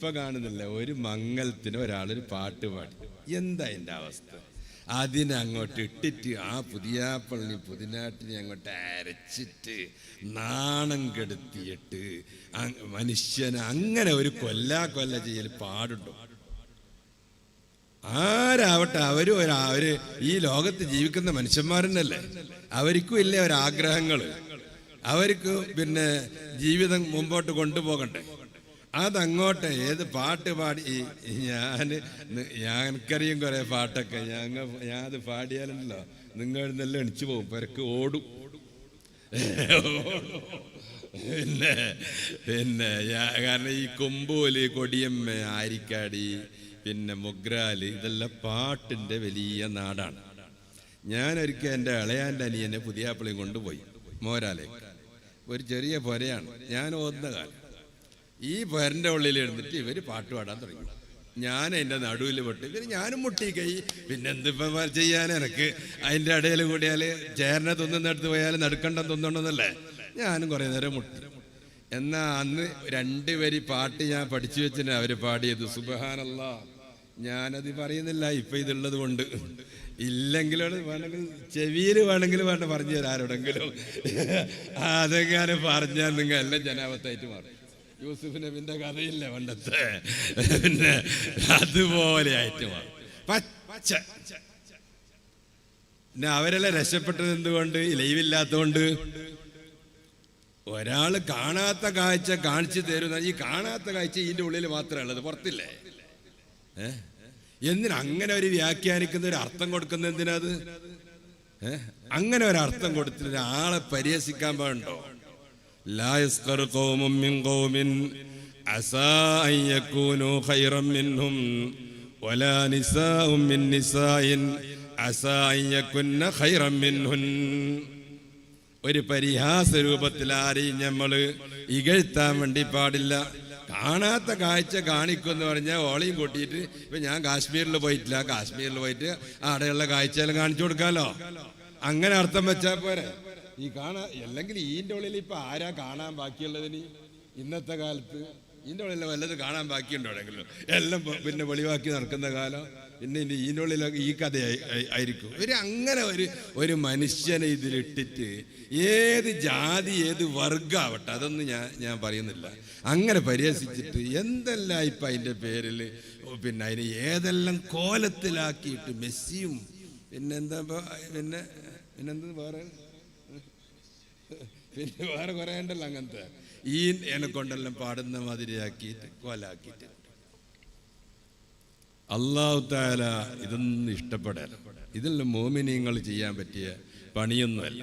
ഇപ്പൊ കാണുന്നില്ല. ഒരു മംഗലത്തിന് ഒരാളൊരു പാട്ട് പാടി. എന്താ എന്റെ അവസ്ഥ? അതിനങ്ങോട്ട് ഇട്ടിട്ട് ആ പുതിയ പള്ളി പുതിനാട്ടിനെ അങ്ങോട്ട് അരച്ചിട്ട് നാണം കെടുത്തിയിട്ട് മനുഷ്യനെ അങ്ങനെ ഒരു കൊല്ല കൊല്ല ചെയ്യൽ പാടുണ്ടോ? ആരാവട്ടെ അവരും ഒരു അവർ ഈ ലോകത്ത് ജീവിക്കുന്ന മനുഷ്യന്മാരെന്നല്ലേ? അവർക്കും ഇല്ലേ ഒരാഗ്രഹങ്ങൾ അവർക്ക് പിന്നെ ജീവിതം മുമ്പോട്ട് കൊണ്ടുപോകണ്ടേ? അതങ്ങോട്ട് ഏത് പാട്ട് പാടി ഞാൻ എനിക്കറിയും കുറെ പാട്ടൊക്കെ. ഞങ്ങൾ ഞാൻ അത് പാടിയാലുണ്ടല്ലോ നിങ്ങൾ നല്ല എണിച്ചു പോകും. പെരക്ക് ഓടും. പിന്നെ പിന്നെ കാരണം ഈ കൊമ്പോൽ കൊടിയമ്മ ആരിക്കാടി പിന്നെ മൊഗ്രാൽ ഇതെല്ലാം പാട്ടിന്റെ വലിയ നാടാണ്. ഞാനൊരിക്കൽ എന്റെ ഇളയാന്റെ അനിയനെ പുതിയാപ്പിളയും കൊണ്ടുപോയി മോരാലേക്ക്. ഒരു ചെറിയ പൊരയാണ്. ഞാൻ ഓന്ന കാലം. ഈ പേരന്റെ ഉള്ളിൽ എഴുന്നിട്ട് ഇവർ പാട്ട് പാടാൻ തുടങ്ങി. ഞാൻ എന്റെ നടുവിൽ പൊട്ടി പിന്നെ ഞാനും മുട്ടി കൈ പിന്നെ എന്തിപ്പം ചെയ്യാൻ എനക്ക് അതിന്റെ ഇടയിൽ കൂടിയാൽ ചേരനെ തിന്നുന്നിടത്ത് പോയാൽ നടുക്കണ്ടം തിന്നണമെന്നല്ലേ? ഞാനും കുറേ നേരം മുട്ടി. എന്നാ അന്ന് രണ്ട് വരി പാട്ട് ഞാൻ പഠിച്ചു വെച്ചിട്ട് അവർ പാടിയത്. സുബഹാനല്ല. ഞാനത് പറയുന്നില്ല ഇപ്പൊ ഇതുള്ളത് കൊണ്ട്. ഇല്ലെങ്കിലും വേണമെങ്കിൽ ചെവിയിൽ വേണമെങ്കിൽ വേണ്ട പറഞ്ഞു തരാം ആരോടെങ്കിലും. അതെങ്ങനെ പറഞ്ഞാൽ നിങ്ങൾ എല്ലാം ജനാപത്തായിട്ട് മാറും. യൂസുഫ് പിന്നെ കഥയില്ല പണ്ടത്തെ? പിന്നെ അതുപോലെ ആയിട്ട് പിന്നെ അവരെല്ലാം രക്ഷപ്പെട്ടത് എന്തുകൊണ്ട്? ലൈവില്ലാത്തതുകൊണ്ട് ഒരാൾ കാണാത്ത കാഴ്ച കാണിച്ചു തരുന്ന ഈ കാണാത്ത കാഴ്ച ഇതിന്റെ ഉള്ളിൽ മാത്രമേ ഉള്ളത്. പുറത്തില്ലേ? എന്തിനാ അങ്ങനെ ഒരു വ്യാഖ്യാനിക്കുന്ന ഒരു അർത്ഥം കൊടുക്കുന്ന എന്തിനാ അത്? അങ്ങനെ ഒരു അർത്ഥം കൊടുത്തിട്ട് ഒരാളെ പരിഹസിക്കാൻ പാടുണ്ടോ? لا يسخر قوم من قوم عسى أن يكونوا خيرا منهم ولا نساء من نساء عسى أن يكن خيرا منهن ഒരു പരിഹാസ രൂപത്തിൽ ആരെയും നമ്മൾ ഇകഴ്ത്താൻ വേണ്ടി പാടില്ല കാണാത്ത കാഴ്ച കാണിക്കുമെന്ന് പറഞ്ഞാൽ ഓളയും കൂട്ടിയിട്ട് ഇപ്പൊ ഞാൻ കാശ്മീരിൽ പോയിട്ടില്ല കാശ്മീരിൽ പോയിട്ട് അവിടെയുള്ള കാഴ്ചകൾ കാണിച്ചു കൊടുക്കാലോ അങ്ങനെ അർത്ഥം വെച്ചാൽ പോരെ ഈ കാണാ അല്ലെങ്കിൽ ഈന്റെ ഉള്ളിൽ ഇപ്പൊ ആരാ കാണാൻ ബാക്കിയുള്ളതിന്? ഇന്നത്തെ കാലത്ത് ഇതിന്റെ ഉള്ളിൽ വല്ലത് കാണാൻ ബാക്കിയുണ്ടോ എവിടെയെങ്കിലും എല്ലാം പിന്നെ വെളിവാക്കി നടക്കുന്ന കാലം. പിന്നെ ഇനി ഇതിന്റെ ഉള്ളിൽ ഈ കഥ ആയി- ആയി- ആയിരിക്കും. ഒരു അങ്ങനെ ഒരു ഒരു മനുഷ്യനെ ഇതിലിട്ടിട്ട് ഏത് ജാതി ഏത് വർഗമാവട്ടെ അതൊന്നും ഞാൻ ഞാൻ പറയുന്നില്ല. അങ്ങനെ പരിഹസിച്ചിട്ട് എന്തെല്ലാം ഇപ്പം അതിന്റെ പേരിൽ പിന്നെ അതിന് ഏതെല്ലാം കോലത്തിലാക്കിയിട്ട് മെസ്സിയും പിന്നെന്താ പിന്നെ പിന്നെന്താ വേറെ? പിന്നെ വേറെ കുറേ ഉണ്ടല്ലോ അങ്ങനത്തെ. ഈ എന്നെ കൊണ്ടെല്ലാം പാടുന്ന മാതിരിയാക്കിയിട്ട് കോലാക്കിയിട്ട്. അള്ളാഹു താല ഇതൊന്നും ഇഷ്ടപ്പെടാൻ ഇതെല്ലാം മോമിനിയങ്ങൾ ചെയ്യാൻ പറ്റിയ പണിയൊന്നുമല്ല.